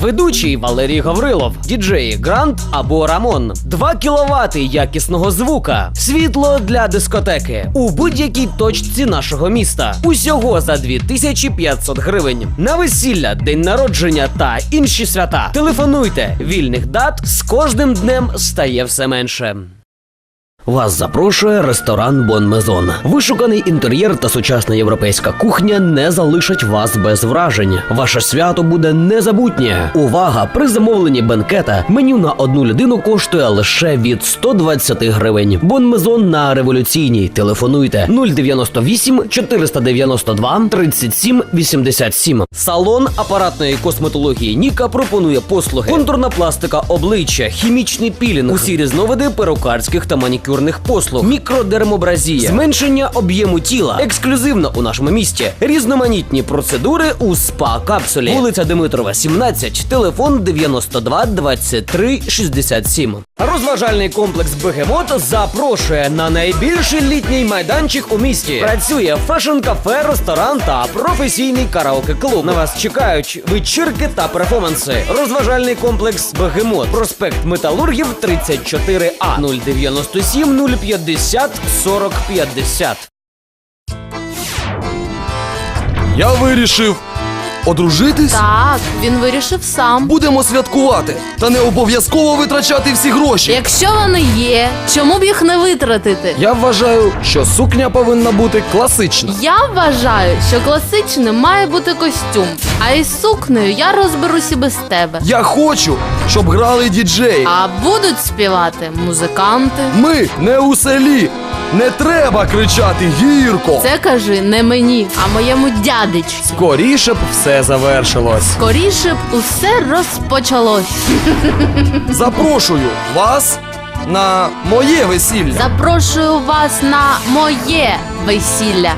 Ведучий Валерій Гаврилов, діджеї Грант або Рамон, 2 кВт якісного звука, світло для дискотеки у будь-якій точці нашого міста. Усього за 2500 гривень. На весілля, день народження та інші свята. Телефонуйте. Вільних дат з кожним днем стає все менше. Вас запрошує ресторан Бон Мезон. Вишуканий інтер'єр та сучасна європейська кухня не залишать вас без вражень. Ваше свято буде незабутнє. Увага! При замовленні бенкета меню на одну людину коштує лише від 120 гривень. Бон Мезон на революційній. Телефонуйте 098 492 37 87. Салон апаратної косметології Ніка пропонує послуги: контурна пластика обличчя, хімічний пілінг, усі різновиди перукарських та манікюрних послуг, мікродермобразія, зменшення об'єму тіла, ексклюзивно у нашому місті, різноманітні процедури у спа капсулі. Вулиця Димитрова, 17, телефон 92 23 67. Розважальний комплекс Бегемот запрошує на найбільший літній майданчик у місті. Працює фешн-кафе, ресторан та професійний караоке-клуб. На вас чекають вечірки та перформанси. Розважальний комплекс Бегемот. Проспект Металургів 34А 097 050 40 50. Я вирішив одружитись. Так, він вирішив сам. Будемо святкувати, та не обов'язково витрачати всі гроші. Якщо вони є, чому б їх не витратити? Я вважаю, що сукня повинна бути класична. Я вважаю, що класичним має бути костюм, а із сукнею я розберусь і без тебе. Я хочу, щоб грали діджеї. А будуть співати музиканти. Ми не у селі. Не треба кричати гірко. Це кажи не мені, а моєму дядечку. Скоріше б все завершилось. Скоріше б усе розпочалось. Запрошую вас на моє весілля. Запрошую вас на моє весілля.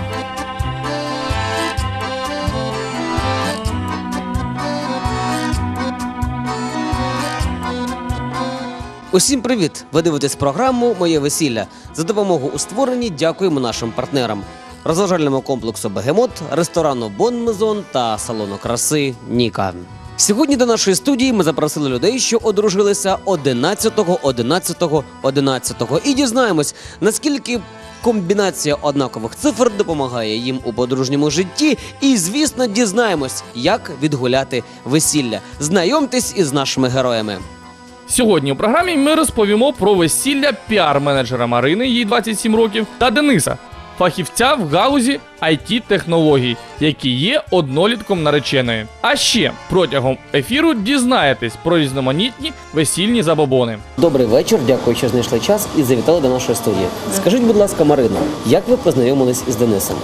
Усім привіт! Ви дивитесь програму Моє весілля. За допомогу у створенні дякуємо нашим партнерам. Розважальному комплексу Бегемот, ресторану Бон Мезон та салону краси Ніка. Сьогодні до нашої студії ми запросили людей, що одружилися 11-го, 11-го, 11-го. І дізнаємось, наскільки комбінація однакових цифр допомагає їм у подружньому житті. І, звісно, дізнаємось, як відгуляти весілля. Знайомтесь із нашими героями. Сьогодні у програмі ми розповімо про весілля піар-менеджера Марини, їй 27 років, та Дениса, фахівця в галузі it технологій які є однолітком нареченої. А ще протягом ефіру дізнаєтесь про різноманітні весільні забобони. Добрий вечір, дякую, що знайшли час і завітали до нашої студії. Скажіть, будь ласка, Марина, як ви познайомились із Денисом?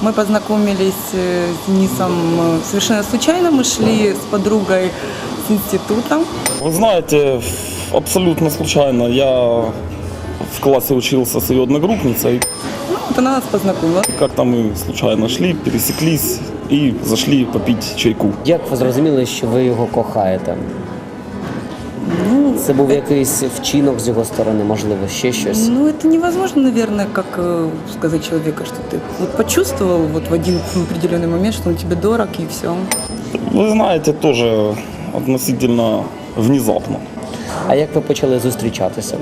Мы познакомились э, с Денисом э, совершенно случайно. Мы шли с подругой с института. Вы знаете, абсолютно случайно я в классе учился с ее одногруппницей. Ну, вот она нас познакомила. Как-то мы случайно шли, пересеклись и зашли попить чайку. Як ви зрозуміли, що ви його кохаєте? Ну, Це був якийсь вчинок з його сторони, можливо, ще щось. ну, это невозможно, наверное, как э, сказать человека, что ты вот почувствовал вот в один определенный момент, что он тебе дорог и все. Вы знаете, тоже относительно внезапно. А як ви почали зустрічатися?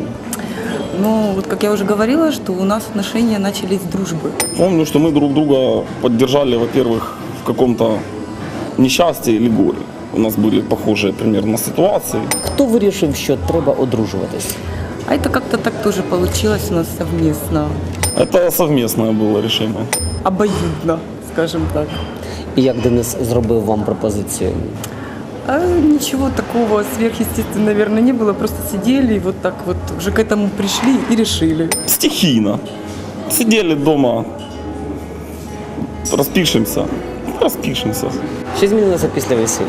Ну, вот как я уже говорила, что у нас отношения начались с дружбы. Помню, что мы друг друга поддержали, во-первых, в каком-то несчастье или горе. У нас были похожие примерно ситуации. Хто вирішив, що треба одружуватись? А это как-то так тоже получилось у нас совместно. Это совместное было решение. Обоюдно, скажем так. І як Денис зробив вам пропозицію? А ничего такого сверхъестественного, наверное, не было. Просто сидели и вот так вот уже к этому пришли и решили. Стихийно. Сидели дома, распишемся, распишемся. Що змінилося після весілля?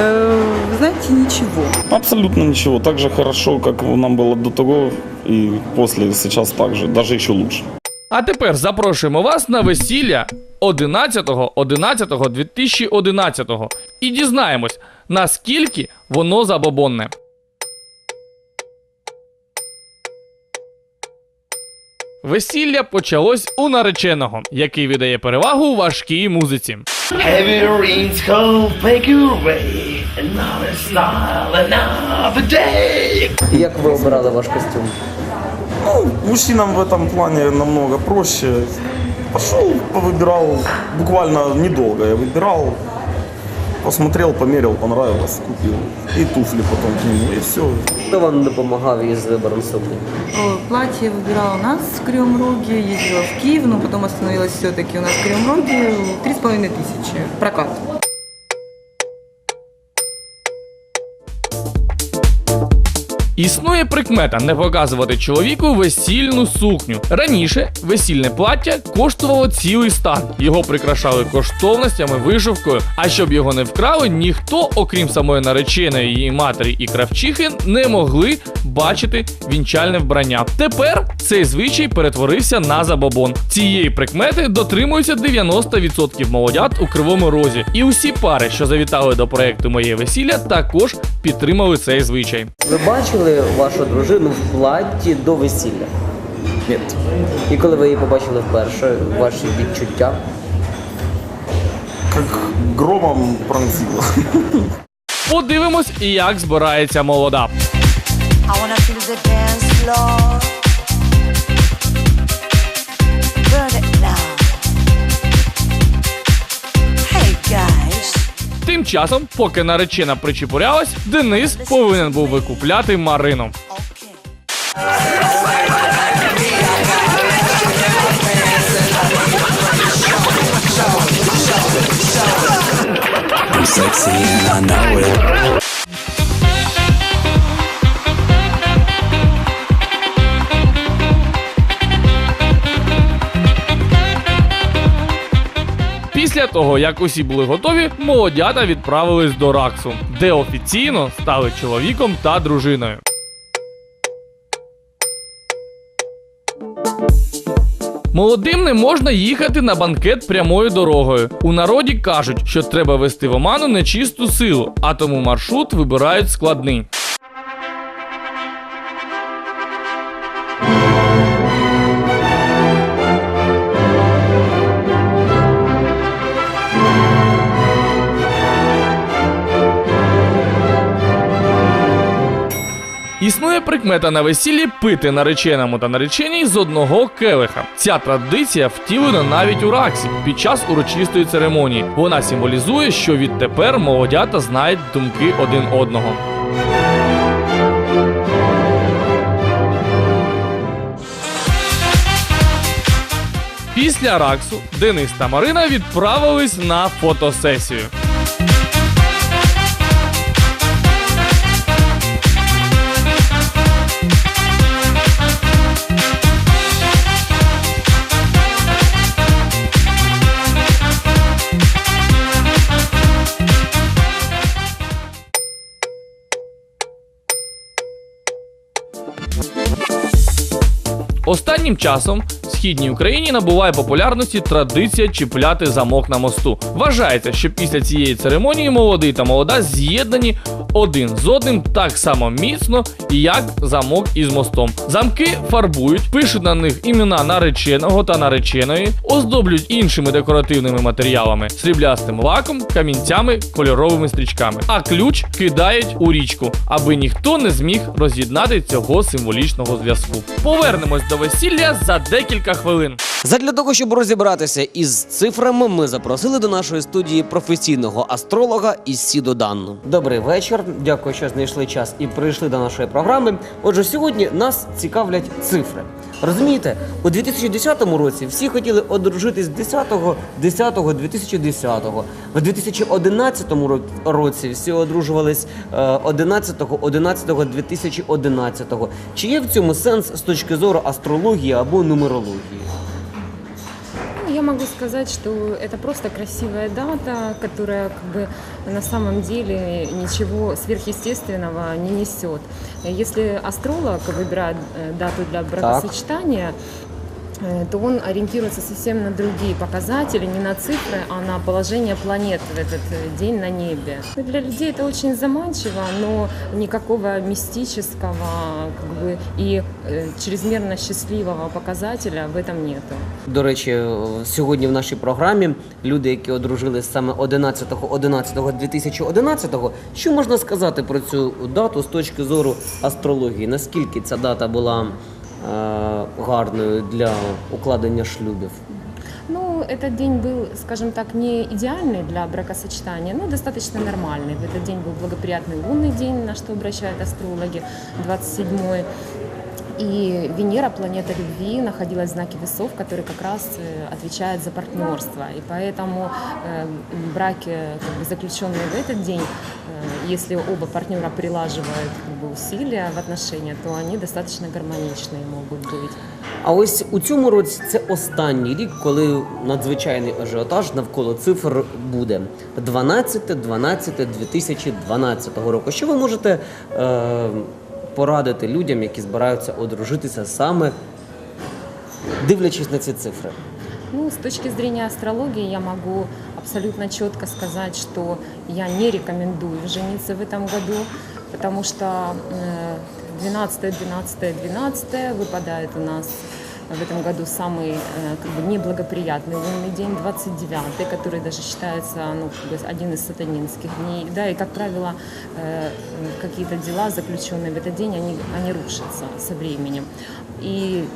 Э, вы знаете, ничего. Абсолютно ничего. Так же хорошо, как нам было до того и после сейчас так же, даже еще лучше. А тепер запрошуємо вас на весілля 11.11.2011 і дізнаємось, наскільки воно забобонне. Весілля почалось у нареченого, який віддає перевагу важкій музиці. Heavy rains come make you away. Як ви обирали ваш костюм? Ну, мужчинам в этом плане намного проще. Пошел, повыбирал, буквально недолго я выбирал. Посмотрел, померил, понравилось, купил. И туфли потом к нему, и все. Хто вам допомагав із вибором сукні? О, Платье выбирала у нас в Кривом Роге, ездила в Киев, но потом остановилась все-таки у нас в Кривом Роге. Три с половиной тысячи. Прокат. Існує прикмета не показувати чоловіку весільну сукню. Раніше весільне плаття коштувало цілий стан. Його прикрашали коштовностями, вишивкою. А щоб його не вкрали, ніхто, окрім самої нареченої її матері і кравчихи, не могли бачити вінчальне вбрання. Тепер цей звичай перетворився на забобон. Цієї прикмети дотримуються 90% молодят у кривому розі. І усі пари, що завітали до проекту Моє весілля, також підтримали цей звичай. Ви бачили вашу дружину в платі до весілля? Ні. І коли ви її побачили вперше, ваші відчуття? Як громом пронзило. Подивимось, як збирається молода. I wanna feel the dance floor. Тим часом, поки наречена причепурялась, Денис повинен був викупляти Марину. Sexy and I know it. Того, як усі були готові, молодята відправились до Раксу, де офіційно стали чоловіком та дружиною. Молодим не можна їхати на банкет прямою дорогою. У народі кажуть, що треба вести в оману нечисту силу, а тому маршрут вибирають складний. Існує прикмета на весіллі пити нареченому та нареченій з одного келиха. Ця традиція втілена навіть у Раксі під час урочистої церемонії. Вона символізує, що відтепер молодята знають думки один одного. Після Раксу Денис та Марина відправились на фотосесію. Останнім часом в східній Україні набуває популярності традиція чіпляти замок на мосту. Вважається, що після цієї церемонії молодий та молода з'єднані один з одним так само міцно, як замок із мостом. Замки фарбують, пишуть на них імена нареченого та нареченої, оздоблюють іншими декоративними матеріалами, сріблястим лаком, камінцями, кольоровими стрічками. А ключ кидають у річку, аби ніхто не зміг роз'єднати цього символічного зв'язку. Повернемось до весілля за декілька хвилин. Задля того, щоб розібратися із цифрами, ми запросили до нашої студії професійного астролога Ісіду Данну. Добрий вечір. Дякую, що знайшли час і прийшли до нашої програми. Отже, сьогодні нас цікавлять цифри. Розумієте, у 2010 році всі хотіли одружитись 10-го, 10-го, 2010-го. В 2011 ро- році всі одружувались е, 11-го, 11-го, 2011-го. Чи є в цьому сенс з точки зору астрології або нумерології? Ну, Я могу сказать, что это просто красивая дата, которая как бы на самом деле ничего сверхъестественного не несет. Если астролог выбирает э, дату для бракосочетания, э, то он ориентируется совсем на другие показатели, не на цифры, а на положение планет в этот э, день на небе. Ну, Для людей это очень заманчиво, но никакого мистического как бы, и э, чрезмерно счастливого показателя в этом нету. До речі, е, сьогодні в нашій програмі люди, які одружились саме 11.11.2011, що можна сказати про цю дату з точки зору астрології? Наскільки ця дата була е, гарною для укладення шлюбів? Ну, этот день был, скажем так, не идеальный для бракосочетания, но достаточно нормальный. В этот день был благоприятный лунный день, на что обращают астрологи, 27-й. И Венера, планета любви, находилась в знаке весов, который как раз э, отвечает за партнерство. И поэтому э, браки, как бы, заключенные в этот день, э, если оба партнера прилаживают как бы, усилия в отношения, то они достаточно гармоничные могут быть. А ось у цьому році це останній рік, коли надзвичайний ажіотаж навколо цифр буде 12-12-2012 року. Що ви можете е, порадити людям, які збираються одружитися саме дивлячись на ці цифри? Ну, с точки зрения астрологии я могу абсолютно четко сказать, что я не рекомендую жениться в этом году, потому что э, 12, 12, 12 выпадает у нас в этом году самый э, как бы неблагоприятный лунный день, 29 который даже считается ну, как бы один из сатанинских дней. Да, и, как правило, э, какие-то дела, заключенные в этот день, они, они рушатся со временем. И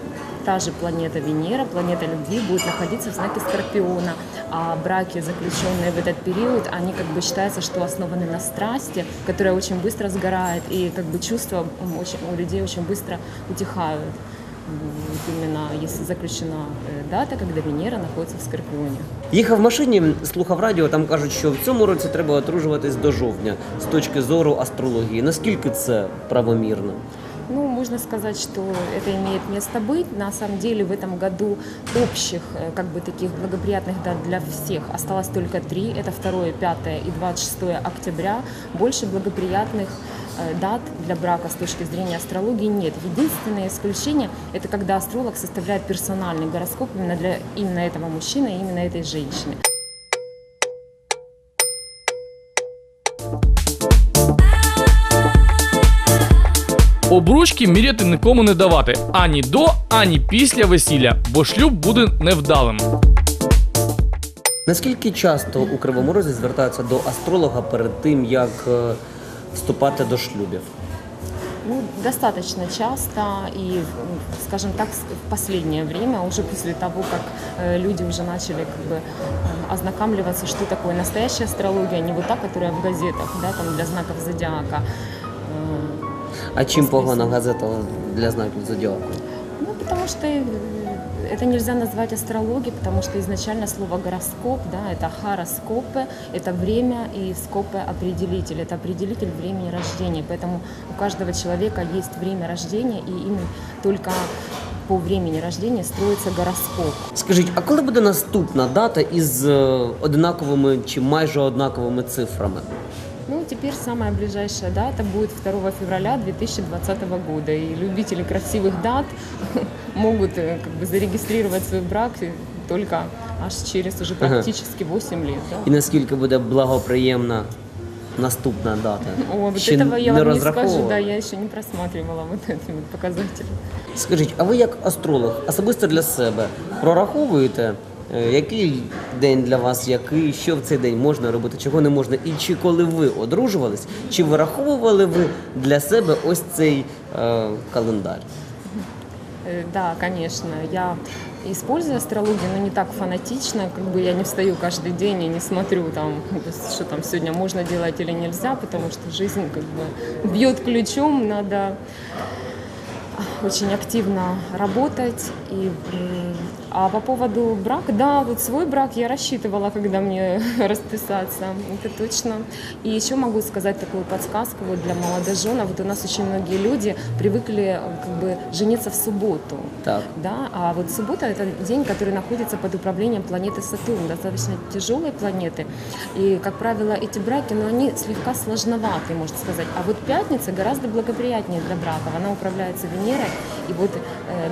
та же планета Венера, планета любви, будет находиться в знаке Скорпиона. А браки, заключенные в этот период, они как бы считаются, что основаны на страсти, которая очень быстро сгорает, и как бы чувства очень, у людей очень быстро утихают. М, вот Именно если заключена э, дата, когда Венера находится в Скорпионе. Їхав в машині, слухав радіо, там кажуть, що в цьому році треба одружуватись до жовтня з точки зору астрології. Наскільки це правомірно? Ну, можно сказать, что это имеет место быть. На самом деле в этом году общих, э, как бы таких благоприятных дат для всех осталось только три. Это 2, 5 и 26 октября. Больше благоприятных э, дат для брака с точки зрения астрологии нет. Единственное исключение – это когда астролог составляет персональный гороскоп именно для именно этого мужчины и именно этой женщины. Обручки міряти нікому не давати ані до, ані після весілля, бо шлюб буде невдалим. Наскільки часто у Кривому Розі звертаються до астролога перед тим, як е, вступати до шлюбів? Ну, достаточно часто и, м, скажем так, с- в последнее время, уже после того, как э, люди уже начали как бы э, ознакомливаться, что такое настоящая астрология, а не вот та, которая в газетах, да, там для знаков зодиака. Э, А чим погана газета для знаків зодіаку? Ну, потому что э, это нельзя назвать астрологией, потому что изначально слово гороскоп, да, это хороскопы, это время и скопы определитель, это определитель времени рождения. Поэтому у каждого человека есть время рождения, и именно только по времени рождения строится гороскоп. Скажіть, а коли буде наступна дата із е, однаковими чи майже однаковими цифрами? Ну, теперь самая ближайшая дата будет 2 февраля 2020 года. И любители красивых дат могут э, как бы зарегистрировать свой брак э, только аж через уже Ага. практически 8 лет. да. І наскільки буде благоприємна наступна дата? О, вот Ще этого я не вам не скажу, розраховували? да, я еще не просматривала вот эти вот показатели. Скажіть, а ви як астролог особисто для себе прораховуєте, е, який день для вас, який, що в цей день можна робити, чого не можна? І чи коли ви одружувались, чи вираховували ви для себе ось цей е, календар? Э, Да, конечно, я использую астрологию, но не так фанатично, как бы я не встаю каждый день и не смотрю там, то есть, что там сегодня можно делать или нельзя, потому что жизнь как бы бьет ключом, надо очень активно работать. И, м, а по поводу брака, да, вот свой брак я рассчитывала, когда мне расписаться, это точно. И еще могу сказать такую подсказку вот для молодоженов. Вот у нас очень многие люди привыкли э, как бы жениться в субботу. Так. Да, а вот суббота это день, который находится под управлением планеты Сатурн, достаточно тяжелой планеты. И, как правило, эти браки, ну, они слегка сложноваты, можно сказать. А вот пятница гораздо благоприятнее для браков. Она управляется Венерой, И вот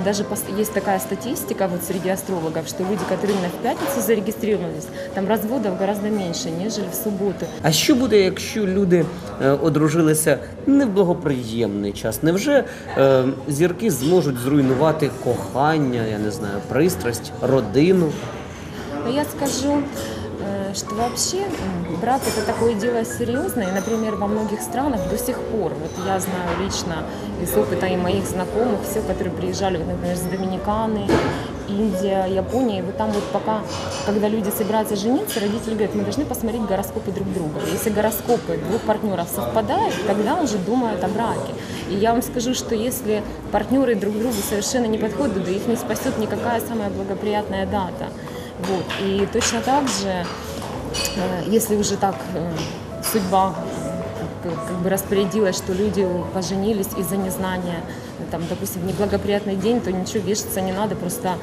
даже пос- есть такая статистика вот среди астрологов, что люди, которые именно в пятницу зарегистрировались, там разводов гораздо меньше, нежели в субботу. А що буде, якщо люди е, одружилися не в благоприємний час? Невже е, зірки зможуть зруйнувати кохання, я не знаю, пристрасть, родину? Я скажу, э, что вообще м, брак это такое дело серьезное. И, например, во многих странах до сих пор, вот я знаю лично из опыта и моих знакомых, все, которые приезжали, вот, например, с Доминиканы, Индия, Япония, и вот там вот пока, когда люди собираются жениться, родители говорят, мы должны посмотреть гороскопы друг друга. Если гороскопы двух партнеров совпадают, тогда уже думают о браке. И я вам скажу, что если партнеры друг другу совершенно не подходят, да их не спасет никакая самая благоприятная дата. Вот. И точно так же, э, если уже так э, судьба э, как- как бы распорядилась, что люди поженились из-за незнания, ну, там, допустим, неблагоприятный день, то ничего вешаться не надо, просто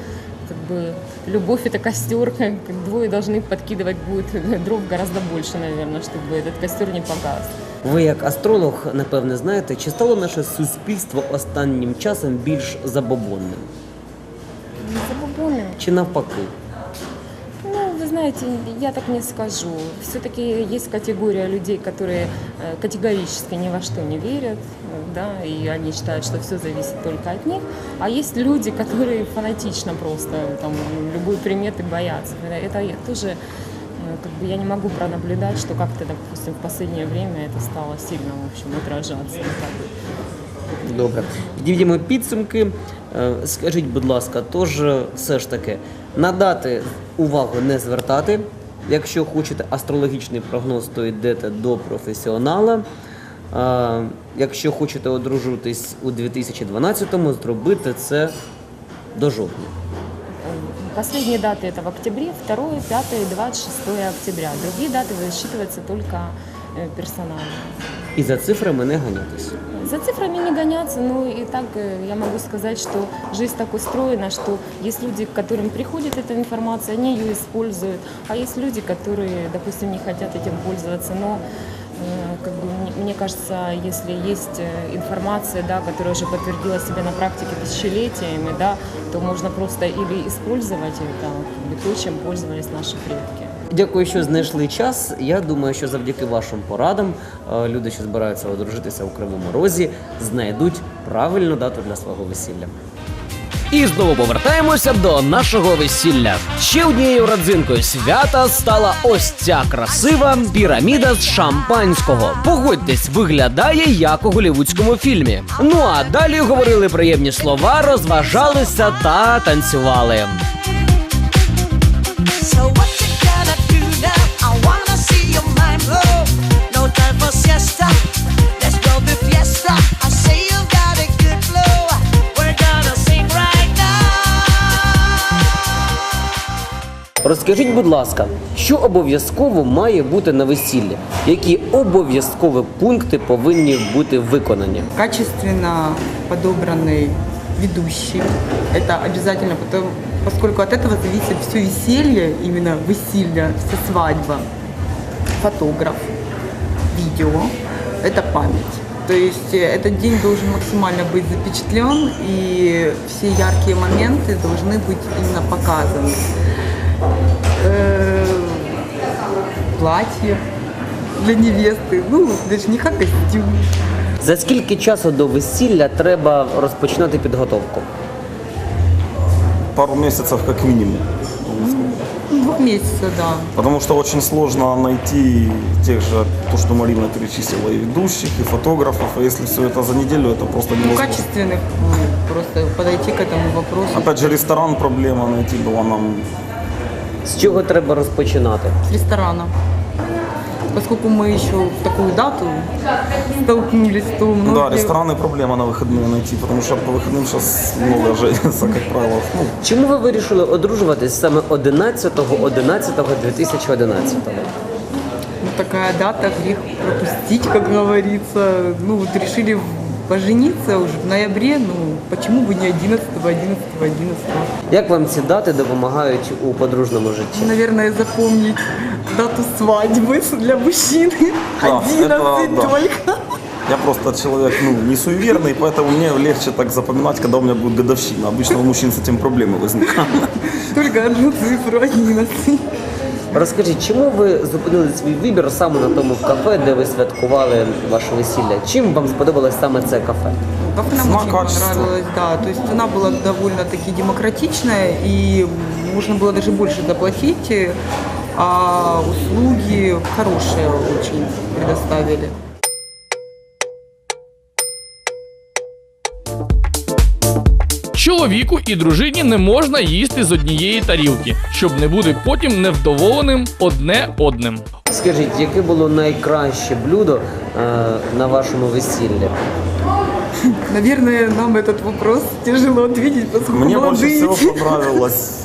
как бы любовь это костер, как двое должны подкидывать будет дров гораздо больше, наверное, чтобы этот костер не погас. Ви, як астролог, напевне, знаєте, чи стало наше суспільство останнім часом більш забобонним? Забубонным. Чи навпаки? Ну, вы знаете, я так не скажу. Все-таки есть категория людей, которые э, категорически ни во что не верят, э, да, и они считают, что все зависит только от них. А есть люди, которые фанатично просто там любой приметы боятся. Это я тоже, э, как бы я не могу пронаблюдать, что как-то, допустим, в последнее время это стало сильно, в общем, отражаться. Вот так вот. Добре. Підійдемо підсумки. Е, Скажіть, будь ласка, тож е, все ж таки на дати увагу не звертати. Якщо хочете астрологічний прогноз, то йдете до професіонала. Е, Якщо хочете одружитись у 2012-му, зробити це до жовтня. Последние даты это в октябре, 2, 5 и 26 октября. Другие даты высчитываются только э, персонально. І за цифрами не ганятись. За цифрами не гоняться, но и так э, я могу сказать, что жизнь так устроена, что есть люди, к которым приходит эта информация, они ее используют, а есть люди, которые, допустим, не хотят этим пользоваться, но э, как бы, мне, мне кажется, если есть э, информация, да, которая уже подтвердила себя на практике тысячелетиями, да, то можно просто или использовать это, как бы, то, чем пользовались наши предки. Дякую, що знайшли час. Я думаю, що завдяки вашим порадам е, люди, що збираються одружитися у Кривому Розі, знайдуть правильну дату для свого весілля. І знову повертаємося до нашого весілля. Ще однією родзинкою свята стала ось ця красива піраміда з шампанського. Погодьтесь, виглядає як у голівудському фільмі. Ну а далі говорили приємні слова, розважалися та танцювали. Розкажіть, будь ласка, що обов'язково має бути на весіллі? Які обов'язкові пункти повинні бути виконані? Качественно подобранный ведущий. Это обязательно, потом, поскольку от этого зависит все веселье, именно веселье, вся свадьба. Фотограф, видео, это память. То есть э, этот день должен максимально быть запечатлен, и все яркие моменты должны быть именно показаны. Э, Платье для невесты, ну, для жениха костюм. За скільки часу до весілля треба розпочинати підготовку? Пару месяцев как минимум. Ну, Два месяца, да. Потому что очень сложно найти тех же, то, что Марина перечислила, и ведущих, и фотографов. А если все это за неделю, это просто Ну, невозможно. качественных, ну, просто подойти к этому вопросу Опять же, ресторан проблема найти была нам. З чого треба розпочинати? с ресторана. Поскольку мы еще в такую дату столкнулись, то Ну многие... да, рестораны проблема на выходные найти, потому что по выходным сейчас много женится, как правило. Ну, Чому ви вирішили одружуватись саме 11.11.2011? Ну, такая дата, грех пропустить, как говорится. Ну, вот решили пожениться уже в ноябре, ну, почему бы не 11 11 11 Як вам ці дати допомагають у подружному житті? Наверное, запомнить дату свадьбы для мужчины. Да, 11 это да. только. Я просто человек ну, не суеверный, поэтому мне легче так запоминать, когда у меня будет годовщина. Обычно у мужчин с этим проблемы возникают. Только одну цифру, 11. Розкажіть, чому ви зупинили свій вибір саме на тому кафе, де ви святкували ваше весілля? Чим вам сподобалось саме це кафе? Кафе нам Цена, очень качество. понравилось, да. То есть цена была довольно-таки демократичная, и можно было даже больше заплатить, а услуги хорошие очень предоставили. Чоловіку і дружині не можна їсти з однієї тарілки, щоб не бути потім невдоволеним одне одним. Скажіть, яке було найкраще блюдо е, на вашому весіллі? Наверное, нам этот вопрос тяжело ответить, поскольку Мне больше молодые. всего понравилась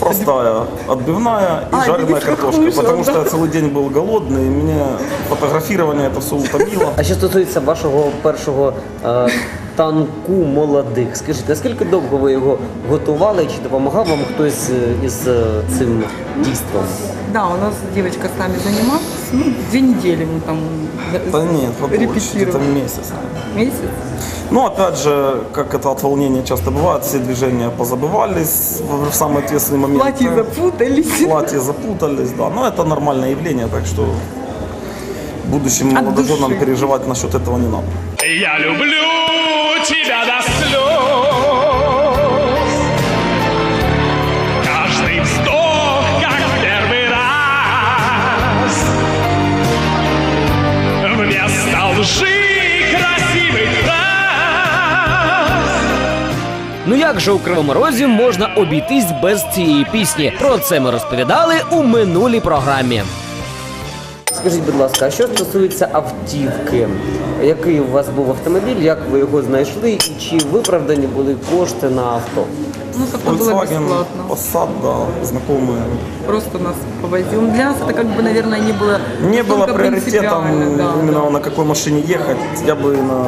простая отбивная и А, жареная видишь, как картошка, вышло, потому что да. я целый день был голодный, и мне фотографирование это все утомило. А що стосується вашого першого е, танку молодих, скажіть, наскільки довго ви його готували? Чи допомагав вам хтось е, із е, цим дійством? Да, у нас девочка с нами занималась, ну, две недели мы там Да нет, побольше, это репетировали. месяц. Месяц? Ну, опять же, как это от волнения часто бывает, все движения позабывались в в самый ответственный момент. Платья запутались. Платья запутались, да. Но это нормальное явление, так что будущим От молодоженам души. переживать насчет этого не надо. Я люблю тебя до слез. Каждый вздох, как первый раз. Вместо лжи красивый фраз. Ну як же у Кривому Розі можна обійтись без цієї пісні? Про це ми розповідали у минулій програмі. Скажіть, будь ласка, а що стосується автівки? Який у вас був автомобіль, як ви його знайшли, і чи виправдані були кошти на авто? Ну, как-то было Volkswagen, бесплатно. Passat, да, знакомые. Просто нас повозил. Для нас это как бы, наверное, не было Не было настолько приоритетом принципиально, да, именно да. на какой машине ехать. Я бы на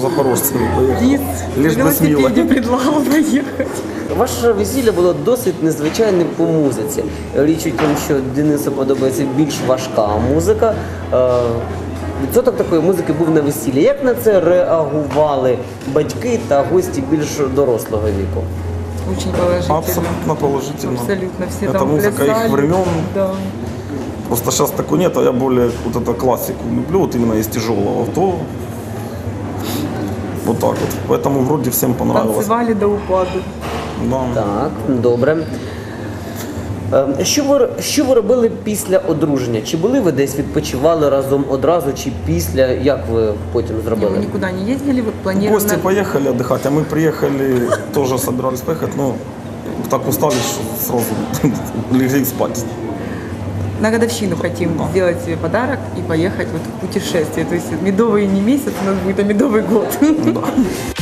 Запорожце поехал. Лиз Лишь на бы с Милой. велосипеде предлагал поехать. Ваше весілля було досить незвичайним по музиці. Річ у тім, що Денису подобається більш важка музика. Е, Відсоток такої музики був на весіллі. Як на це реагували батьки та гості більш дорослого віку? Очень положительно. Абсолютно положительно. Абсолютно. Все Это там музыка их плясали. времен. Да. Просто сейчас такой нет, а я более вот это классику люблю, вот именно из тяжелого. То вот так вот. Поэтому вроде всем понравилось. Танцевали до упаду. Да. Так, добре. Е, Що ви, що ви робили після одруження? Чи були ви десь відпочивали разом одразу, чи після? Як ви потім Не, зробили? Мы никуда не ездили, вот В планировали. гости поехали отдыхать, а мы приехали, тоже собирались поехать, но так устали, что сразу легли спать. На годовщину хотим сделать себе подарок и поехать вот в путешествие. То есть медовый не месяц у нас будет, а медовый год. I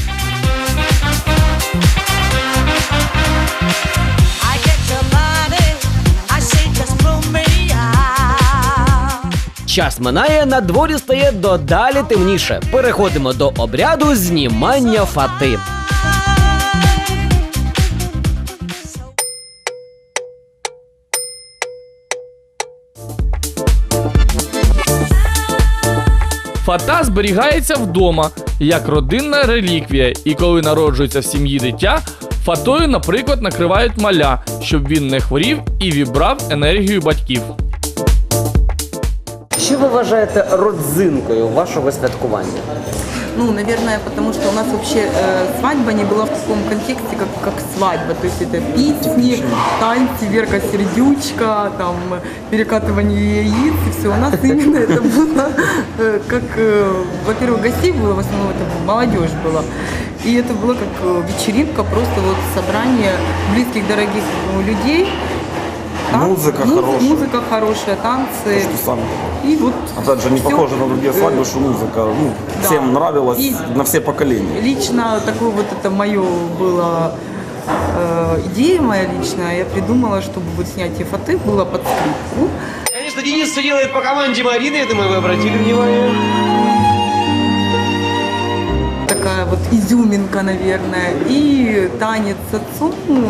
Час минає, на дворі стає додалі темніше. Переходимо до обряду знімання фати. Фата зберігається вдома як родинна реліквія, і коли народжується в сім'ї дитя, фатою, наприклад, накривають маля, щоб він не хворів і вібрав енергію батьків Що ви вважаєте родзинкою вашого святкування? Ну, наверное, потому что у нас вообще э, свадьба не была в таком контексте, как, как свадьба. То есть это песни, танцы, Верка Сердючка, там, перекатывание яиц и все. У нас именно это было, э, как, э, во-первых, гостей было, в основном это молодежь была. И это было как э, вечеринка, просто вот собрание близких, дорогих ну, Людей. Музыка муз- хорошая. Музыка хорошая, танцы. Что сами. И вот Опять же, не всё. похоже на другие Э, свадьбы, что музыка ну, да. всем нравилась И- на все поколения. Лично такое вот это мое было э, идея моя личная. Я придумала, чтобы вот снятие фаты было под скрипку. Конечно, Денис все делает по команде Марины, я думаю, вы обратили внимание. Такая вот изюминка, наверное. И танец ну,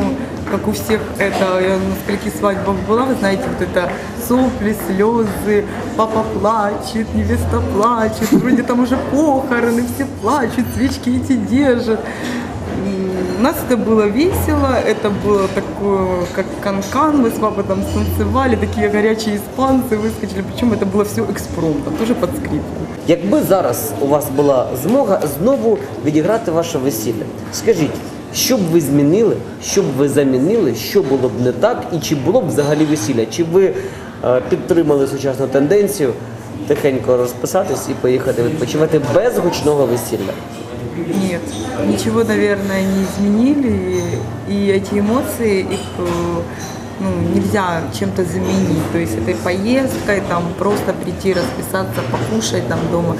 как у всех это, я на скольких свадьбах была, вы знаете, вот это сопли, слезы, папа плачет, невеста плачет, вроде там уже похороны, все плачут, свечки эти держат. М, У нас это было весело, это было такое, как канкан, мы с папой там станцевали, такие горячие испанцы выскочили, причем это было все экспромтом, тоже под скрипку. Якби зараз у вас була змога знову відіграти ваше весілля, скажіть, що б ви змінили, що б ви замінили, що було б не так, і чи було б взагалі весілля? Чи б ви е, підтримали сучасну тенденцію тихенько розписатись і поїхати відпочивати без гучного весілля? Нет, ничего, наверное, не изменили, и эти эмоции, их э, ну, нельзя чем-то заменить. То есть этой поездкой, там, просто прийти, расписаться, покушать там дома.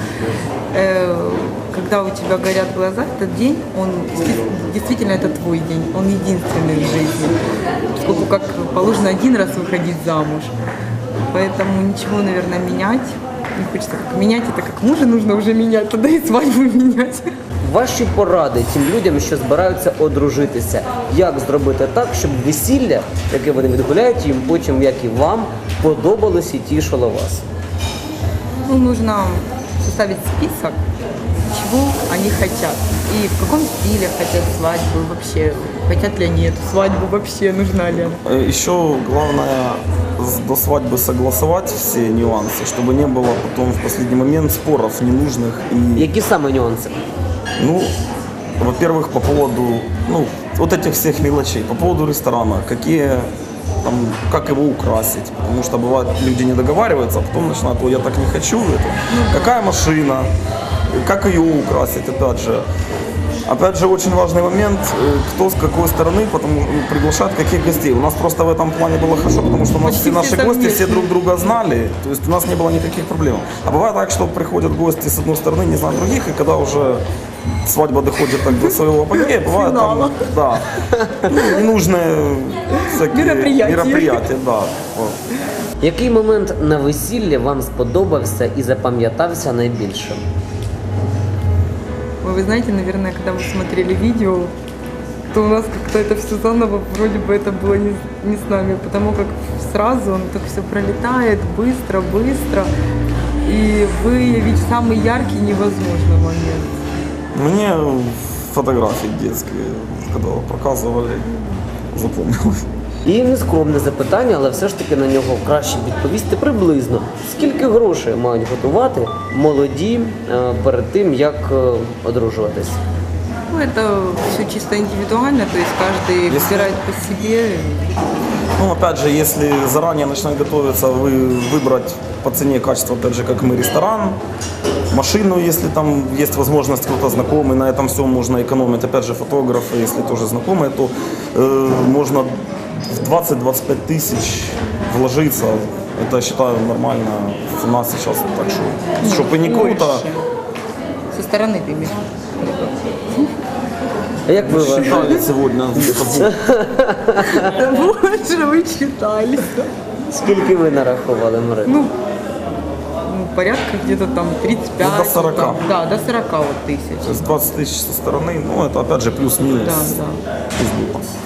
Э, Когда у тебя горят глаза, этот день, он действи- действительно это твой день, он единственный в жизни. Поскольку как положено один раз выходить замуж. Поэтому ничего, наверное, менять не хочется. Как менять это как мужа нужно уже менять, тогда и свадьбу менять. Ваші поради тим людям, що збираються одружитися, як зробити так, щоб весілля, яке вони відгуляють, їм потім, як і вам, подобалось і тішило вас. Ну, нужно составить список, чего они хотят. И в каком стиле хотят свадьбу вообще. Хотят ли они эту свадьбу вообще, нужна ли она. Э, Еще главное до свадьбы согласовать все нюансы, чтобы не было потом в последний момент споров ненужных и Які саме нюанси? Ну, во-первых, по поводу, ну, вот этих всех мелочей, по поводу ресторана, какие там, как его украсить, потому что бывает люди не договариваются, а потом начинают, я так не хочу, это. какая машина, как ее украсить, опять же. Опять же, очень важный момент, э, кто с какой стороны потому, ну, приглашает каких гостей. У нас просто в этом плане было хорошо, потому что у нас Почти все наши гости, все друг друга знали, то есть у нас не было никаких проблем. А бывает так, что приходят гости с одной стороны, не знают других, и когда уже свадьба доходит так до своего апогея, бывает там, да, ну, ненужные всякие Мероприятия. мероприятия, да. вот. Який момент на весіллі вам сподобався і запам'ятався найбільше? Ой, Вы знаете, наверное, когда мы смотрели видео, то у нас как-то это все заново, вроде бы это было не, не с нами, потому как сразу он так все пролетает быстро, быстро, и выявить самый яркий невозможно момент. Мне фотографии детские, когда показывали, запомнилось. І нескромне запитання, але все ж таки на нього краще відповісти приблизно. Скільки грошей мають готувати молоді е, перед тим, як е, одружуватись? Ну, это все чисто индивидуально, то есть каждый Если- выбирает по себе. Ну, опять же, если заранее начинать готовиться, вы выбрать по цене и качеству, опять же, как мы, ресторан, машину, если там есть возможность, кто-то знакомый, на этом все можно экономить. Опять же, фотографы, если тоже знакомые, то э, можно в 20-25 тысяч вложиться. Это, я считаю, нормально у нас сейчас. Так что, чтобы не круто, Больше. Со стороны ты имеешь. А як ви вважаєте? считали сегодня. Больше вы читали. Скільки ви нарахували, Марина? Ну, ну, порядка где-то там 35. Ну, до 40. там, да, до 40 вот тысяч. То есть 20 тысяч со стороны, ну, это опять же плюс-минус. Да, да. Пусть будет.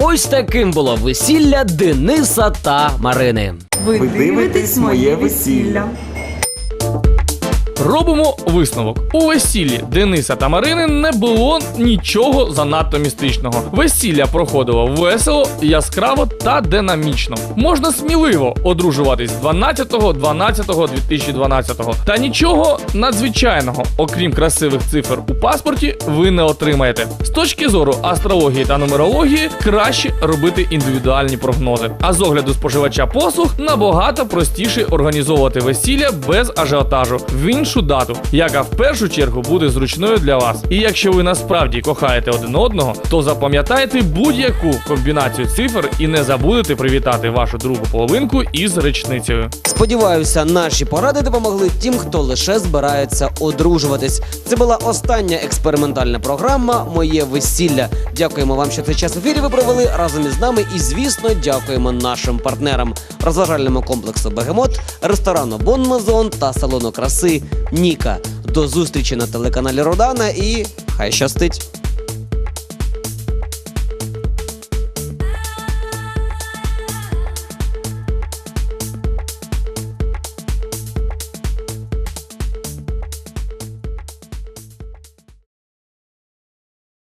Ось таким було весілля Дениса та Марини. Ви, Ви дивитесь моє весілля. Робимо висновок. У весіллі Дениса та Марини не було нічого занадто містичного. Весілля проходило весело, яскраво та динамічно. Можна сміливо одружуватись 12.12.2012. Та нічого надзвичайного, окрім красивих цифр у паспорті, ви не отримаєте. З точки зору астрології та нумерології краще робити індивідуальні прогнози. А з огляду споживача послуг набагато простіше організовувати весілля без ажіотажу в іншу дату, яка в першу чергу буде зручною для вас. І якщо ви насправді кохаєте один одного, то запам'ятайте будь-яку комбінацію цифр і не забудете привітати вашу другу половинку із річницею. Сподіваюся, наші поради допомогли тим, хто лише збирається одружуватись. Це була остання експериментальна програма Моє весілля. Дякуємо вам, що цей час в ефірі ви провели разом із нами. І звісно, дякуємо нашим партнерам розважальному комплексу Бегемот, ресторану Бонмазон та салону краси Ніка. До зустрічі на телеканалі Родана і хай щастить!